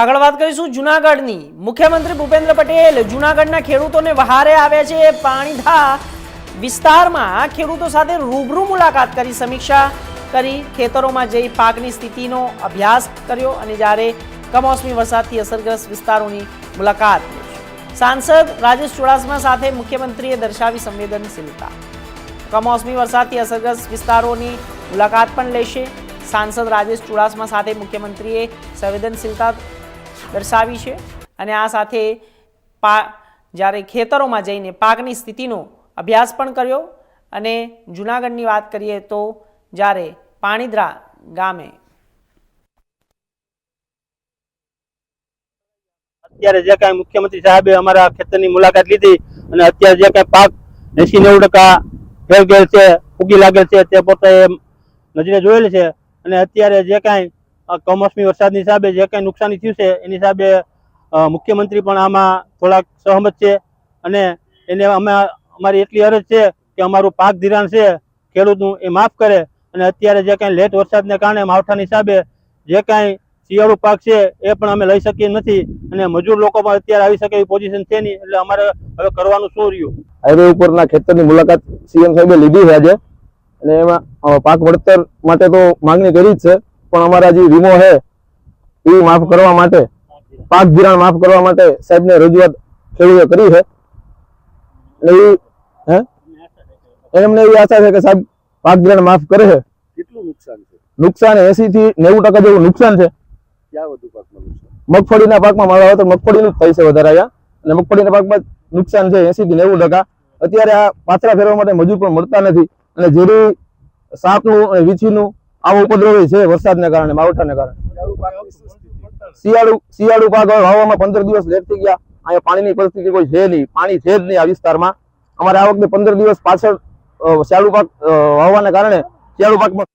આગળ વાત કરીશું જુનાગઢની. મુખ્યમંત્રી ભૂપેન્દ્ર પટેલ જુનાગઢના ખેડૂતોને વહારે આવ્યા છે પાણીધા વિસ્તારમાં. ખેડૂતો સાથે રૂબરૂ મુલાકાત કરી સમીક્ષા કરી, ખેતરોમાં જઈ પાકની સ્થિતિનો અભ્યાસ કર્યો અને જ્યારે કમોસમી વરસાદથી અસરગ્રસ્ત વિસ્તારોની મુલાકાત સાંસદ રાજેશ ચુડાસમા સાથે મુખ્યમંત્રીએ દર્શાવી સંવેદનશીલતા. કમોસમી વરસાદથી અસરગ્રસ્ત વિસ્તારોની મુલાકાત પણ લેશે. સાંસદ રાજેશ ચુડાસમા સાથે મુખ્યમંત્રીએ સંવેદનશીલતા દર્શાવી છે. અને આ સાથે પા, જ્યારે ખેતરોમાં જઈને પાકની સ્થિતિનો અભ્યાસ પણ કર્યો અને જૂનાગઢની વાત કરીએ તો જ્યારે પાણીદ્રા ગામે અત્યારે જે કાંઈ મુખ્યમંત્રી સાહેબે અમારા ખેતરની મુલાકાત લીધી અને અત્યારે જે કાંઈ પાક એસી નેવું ટકા છે, ઉગી લાગેલ છે તે પોતે નજરે જોયેલ છે. અને અત્યારે જે કાંઈ કમોસમી વરસાદની હિસાબે જે કંઈ નુકસાની થયું છે, એની હિસાબે મુખ્યમંત્રી પણ આમાં થોડાક સહમત છે અને એને અમે, અમારી એટલી અરજ છે કે અમારું પાક ધિરાણ છે, ખેડૂતનું એ માફ કરે અને અત્યારે જે કાંઈ લેટ વરસાદને કારણે માવઠાની હિસાબે જે કાંઈ શિયાળુ પાક છે, એ પણ અમે લઈ શકીએ નથી અને મજૂર લોકો પણ અત્યારે આવી શકે એવી પોઝિશન છે નહીં, એટલે અમારે હવે કરવાનું શું રહ્યું? હાઈવે ઉપરના ખેતરની મુલાકાત સીએમ સાહેબે લીધી છે આજે અને એમાં પાક વળતર માટે તો માંગણી કરી જ છે. પણ અમારા જે વીમો છે એ માફ કરવા માટે પાક ધિરાણ માફ કરવા માટે સાહેબને રજૂઆત ખેડૂતો કરી છે. એટલે એ હે? એમને એવી આશા છે કે સાહેબ પાક ધિરાણ માફ કરે છે. કેટલું નુકસાન છે? નુકસાન એસી થી નેવું ટકા જેવું નુકસાન છે. મગફળીના પાકમાં મારા વાવેતર મગફળીનું જ છે વધારે આવ્યા અને મગફળીના પાકમાં નુકસાન છે એસી થી નેવું ટકા. અત્યારે આ પાથરા ફેરવા માટે મજૂર પણ મળતા નથી. અને ઝેરી સાપનું અને વીછીનું આવો ઉપદ્રવી છે વરસાદને કારણે, માવઠાને કારણે. શિયાળુ? શિયાળુ પાક હવે વાવવામાં પંદર દિવસ લેટ થઈ ગયા. અહીંયા પાણીની પરિસ્થિતિ કોઈ છે નહીં. પાણી છે જ નહીં આ વિસ્તારમાં. અમારે આ વખતે પંદર દિવસ પાછળ શિયાળુ પાક વાવવાને કારણે શિયાળુ પાકમાં